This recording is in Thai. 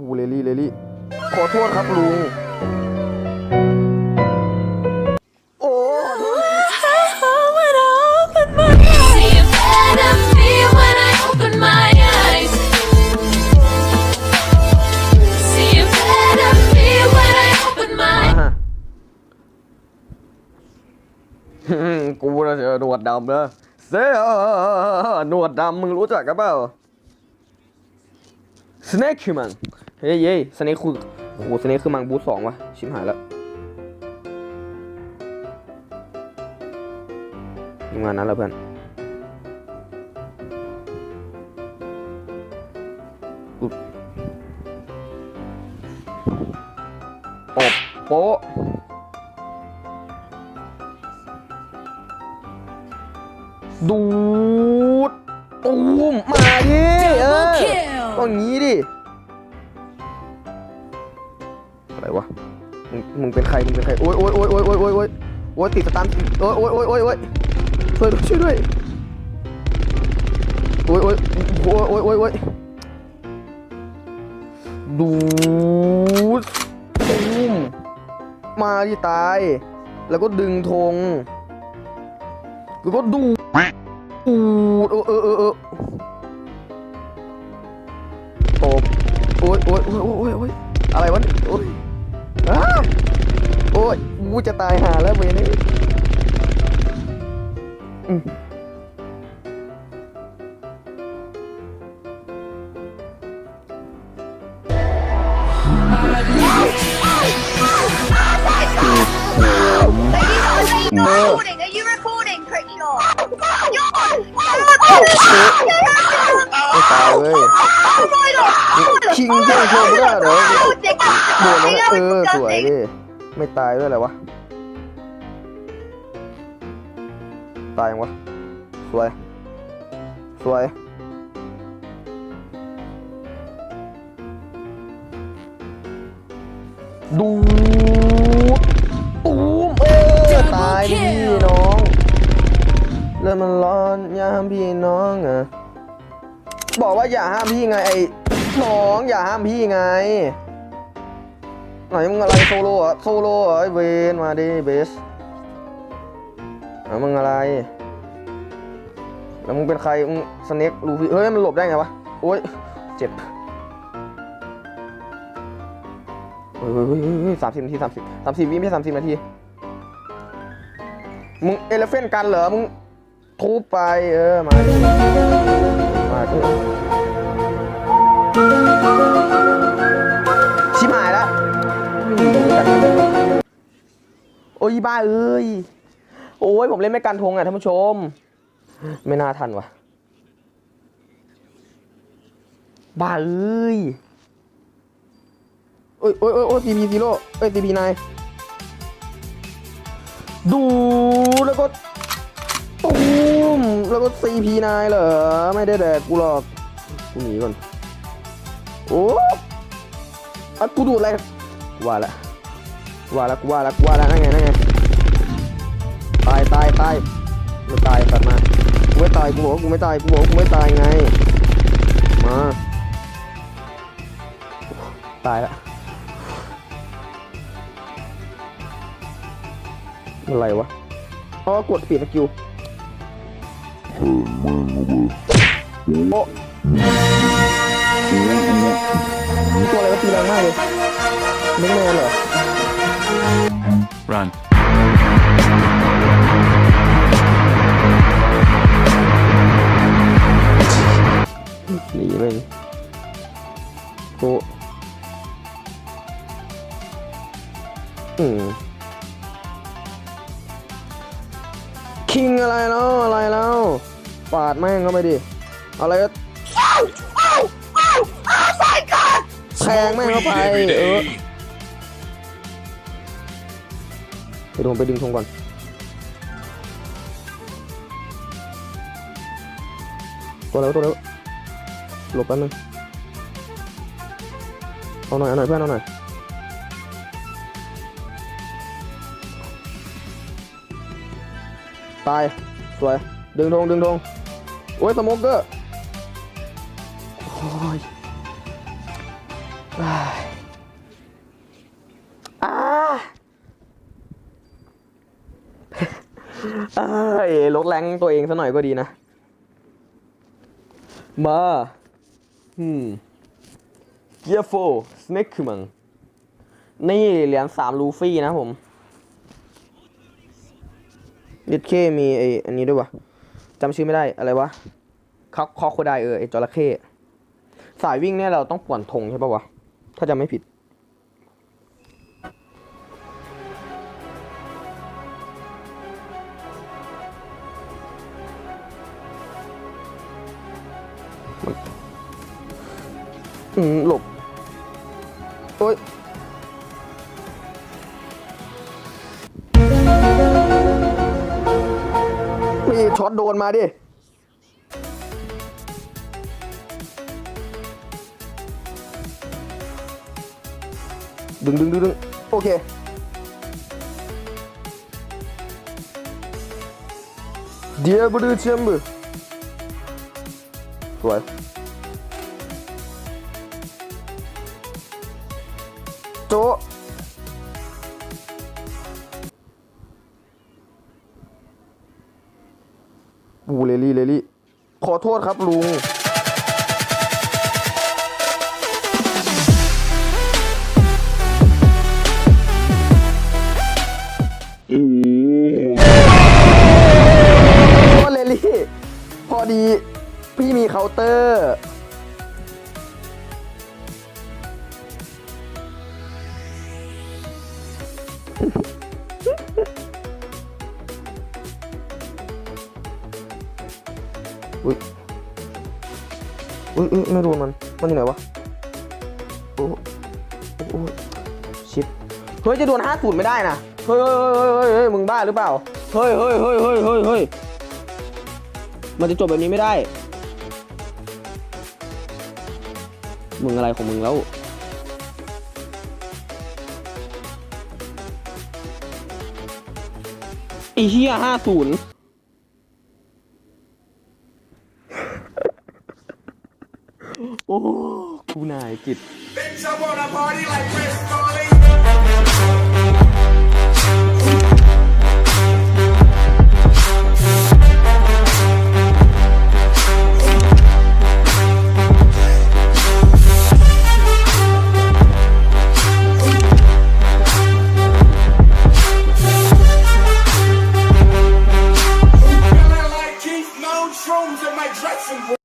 อูเลลี่เลลี่ขอโทษครับลุงโอ้ขอโทษ See a better me when I open my eyes. See a better me when I open my อะกูน่ะเจอหนวดดำนะเซ่หนวดดำมึงรู้จักกันเปล่าสเนคคือมัง เฮ้ยเย้สเนคคือโอ้โหสเนคคือมังบูธสองวะชิมหายแล้วทำงานนั้นแล้วเพื่อนอุ๊บอบโป๊ะดูดตูมมาดิเออต้องอย่างนี้ดิ วะมึงมึงเป็นใครมึงเป็นใครโอ๊ยโอ๊ยโอ๊ยโอ๊ยโอ๊ยโอ๊ยโอ๊ยโอ๊ยติดสตันโอ๊ยโอ๊ยโอ๊ยโอ๊ยโอ๊ยช่วยด้วยช่วยด้วยโอ๊ยโอ๊ยโอ๊ยโอ๊ยโอ๊ยโอ๊ยดูดตูมมาดิตาย แล้วก็ดึงธงแล้วก็ดูดอูดเออเออเออเออตบโอ้ยโอ้ยโอ้ยโอ้ยโอ้ยอะไรวะเนี่ยโอ้ยอ้าโอ้ยกูจะตายหาแล้วเวรนี้อืมเออ recording? Are you recording, Crickshaw? ไม่ตายเว้ยคิงเที่ยงโชว์ไม่ได้เหรอโดนแล้วเออ สวยดิ ไม่ตายด้วยอะไรวะ ตายยังวะ สวย สวย ดูตูมเออตายดิพี่น้องเริ่มมันร้อนอย่าห้ามพี่น้องอะบอกว่าอย่าห้ามพี่ไงไอ้น้องอย่าห้ามพี่ไง ไหนมึงอะไรโซโล่อะโซโล่เหรอไอเวนมาดิเบสอะมึงอะไร แล้วมึงเป็นใคร มึงสเน็กลูฟี่เฮ้ย มันหลบได้ไงวะ โอ๊ยเจ็บเฮ้ยเฮ้ยเฮ้ยเฮ้ยสามสิบนาทีสามสิบสามสิบวิไม่ใช่สามสิบนาที มึงเอเลเฟนกันเหรอ มึงทุบไป เออ มา บ้าเอ้ย โอ้ยผมเล่นไม่กันทงอะท่านผู้ชม ไม่น่าทันวะบ้าเอ้ยโอ้ยโอ้ยโอ้ยโอ้ยทีพีซีโร่เอ้ยทีพีนายดูแล้วก็ตูมแล้วก็ซีพีนายเหรอ ไม่ได้แดกกูหรอก กูหนีก่อน โอ้อะกูดูดอะไรว่าละว่าละกูว่าละกูว่าละนั่นไงนั่นไง ตายตายตายไม่ตายตัดมากูไม่ตายกูบอกว่ากูไม่ตายกูบอกว่ากูไม่ตายไงมาตายละอะไรวะอ๋อกดปิดสกิลโอ้ตัวอะไรวะตีแรงมากเลยเล็กแมนเหรอ Run. หนีไปโกอืมคิงอะไรแล้วอะไรแล้วปาดแม่งเข้าไปดิอะไรก็แทงแม่งเข้าไปเออไปดูผมไปดึงธงก่อนตัวแล้วตัวแล้ว หลบแป๊บนึงเอาหน่อยเอาหน่อยเพื่อนเอาหน่อยตายสวย ดึงธงดึงธงโอ้ยสโมกเกอร์โอ้ยอายอ่าอ้ยลดแรงตัวเองซะหน่อยก็ดีนะมา อืมเกียร์โฟสเน็กคือมัง นี่เหรียญสามลูฟี่นะผมดิดเคมีไออันนี้ด้วยวะจำชื่อไม่ได้อะไรวะคอกคอโคไดเออไอจระเข้สายวิ่งเนี่ยเราต้องป่วนธงใช่ปะวะ ถ้าจำไม่ผิด อืมหลบ โอ้ยมีช็อตโดนมาดิ ดึงดึงดึงดึงโอเค เดียบดูเชมเบอร์สวย จะบูเลลี่เลลี่ขอโทษครับลุงโทษเลลี่ พอดี พี่มีเคาน์เตอร์ อุ้ยอุ๊ยไม่รู้มัน มันอยู่ไหนวะ โอ้โหโอ้ชิปเฮ้ย จะโดนห้าศูนย์ไม่ได้นะ เฮ้ยเฮ้ยเฮ้ยเฮ้ยมึงบ้าหรือเปล่า เฮ้ยเฮ้ยเฮ้ยเฮ้ยเฮ้ยเฮ้ยมันจะจบแบบนี้ไม่ได้ มึงอะไรของมึงแล้วอ้เฮียห้าศูนย์ โอ้กูนายกิจ Bitch, I wanna party like Chris Farley.